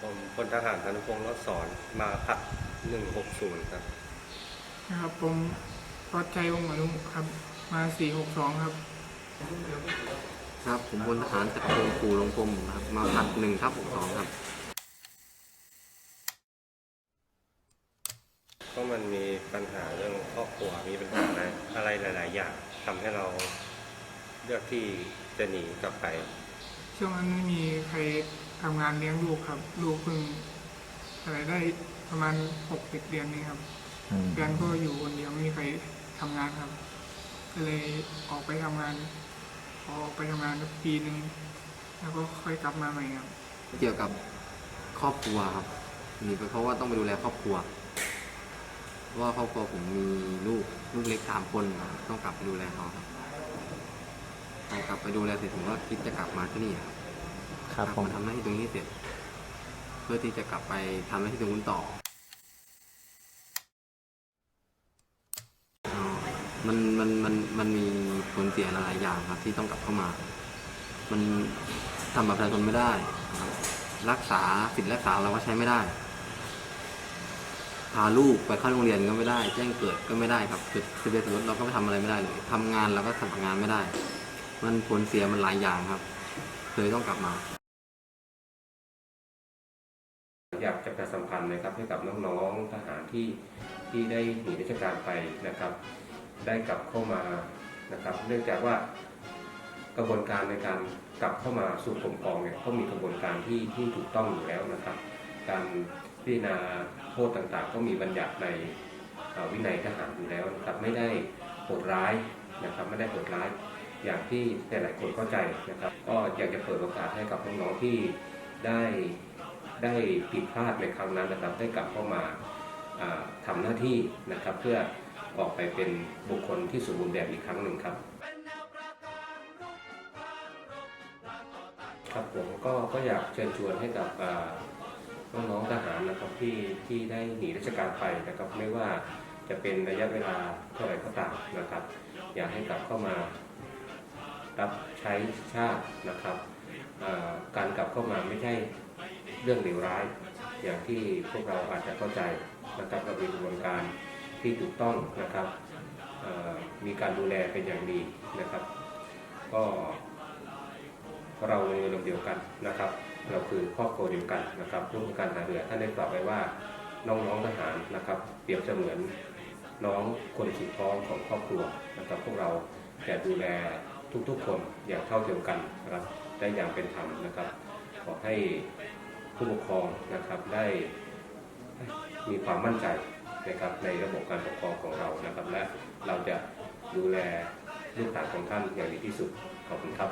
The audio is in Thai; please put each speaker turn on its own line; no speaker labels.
ผมพลทหารธนพงศ์รอดสอนมาพัก160ครับ
นะครับผมพอดใจวงศ์อนุครับ มา462ครับ
ครับ ผมพลทหารจักรพงศ์ปู่ลงพรมนะครับ มาผัดหนึ่งทับหกสองครับ
ก็มันมีปัญหาเรื่องครอบครัวมีปัญหาอะไรอะไรหลาย ๆ อย่างทำให้เราเลือกที่จะหนีกลับไป
ช่วงนั้นไม่มีใคร ทำงานเลี้ยงลูกครับ ลูกเพิ่งอะไรได้ประมาณ6-7เดือนนี้ครับแฟนก็อยู่คนเดียวไม่มีใครทำงานครับ ก็เลยออกไปทำงาน พอออกไปทำงานปีหนึ่งแล้วก็ค่อยกลับมาใหม่ครับ
เกี่ยวกับครอบครัวครับหนีไปเพราะว่าต้องไปดูแลครอบครัวเพราะว่าครอบครัวผมมีลูกลูกเล็กสามคนครับต้องกลับไปดูแลเขาครับพอกลับไปดูแลเสร็จผมก็คิดจะกลับมาที่นี่ครับ
ครับผม
มาทำหน้าที่ตรงนี้เสร็จ เพื่อที่จะกลับไปทำหน้าที่ตรงนู้นต่ออ๋อมันมันมันมันมีผลเสียหลายอย่างครับ ที่ต้องกลับเข้ามา มันทำแบบประชาชนไม่ได้ครับรักษาสิทธิรักษาเราก็ใช้ไม่ได้ พาลูกไปเข้าโรงเรียนก็ไม่ได้ แจ้งเกิดก็ไม่ได้ครับเกิดทะเบียนสมรสเราก็ไปทำอะไรไม่ได้เลยทำงานเราก็สมัครงานไม่ได้ มันผลเสียมันหลายอย่างครับ เลยต้องกลับมา
อยากจะประชาสัมพันธ์นะครับให้กับน้องๆทหารที่ที่ได้หนีราชการไปนะครับ ได้กลับเข้ามานะครับ เนื่องจากว่ากระบวนการในการกลับเข้ามาสู่กรมกองเนี่ยก็มีกระบวนการที่ที่ถูกต้องอยู่แล้วนะครับ การพิจารณาโทษต่างๆ ก็มีบัญญัติในวินัยทหารอยู่แล้วนะครับไม่ได้โหดร้ายนะครับไม่ได้โหดร้ายอย่างที่หลายๆคนเข้าใจนะครับ ก็อยากจะเปิดโอกาสให้กับน้องๆที่ได้ ได้ผิดพลาดในครั้งนั้นนะครับ ได้กลับเข้ามาอ่าทำหน้าที่นะครับ เพื่อออกไปเป็นบุคคลที่สมบูรณ์แบบอีกครั้งหนึ่งครับครับผมก็ก็อยากเชิญชวนให้กับอ่าน้องๆทหารนะครับที่ที่ได้หนีราชการไปนะครับ ไม่ว่าจะเป็นระยะเวลาเท่าไหร่ก็ตามนะครับ อยากให้กลับเข้ามารับใช้ชาตินะครับการกลับเข้ามาไม่ใช่ เรื่องเลวร้าย อย่างที่พวกเราอาจจะเข้าใจนะครับเรามีกระบวนการที่ถูกต้องนะครับมีการดูแลเป็นอย่างดีนะครับ ก็เราในเรือเดียวกันนะครับ เราคือครอบครัวเดียวกันนะครับร่วมกันหาเรือท่านได้กล่าวไว้ว่าน้องๆทหารนะครับ เปรียบเสมือนน้องคนสุดท้องของครอบครัวนะครับ พวกเราจะดูแลทุกๆคนอย่างเท่าเทียมกันนะครับได้อย่างเป็นธรรมนะครับ ขอให้ ผู้ปกครองนะครับได้มีความมั่นใจนะครับในระบบการปกครองของเรานะครับ และเราจะดูแลลูกหลานของท่านอย่างดีที่สุดขอบคุณครับ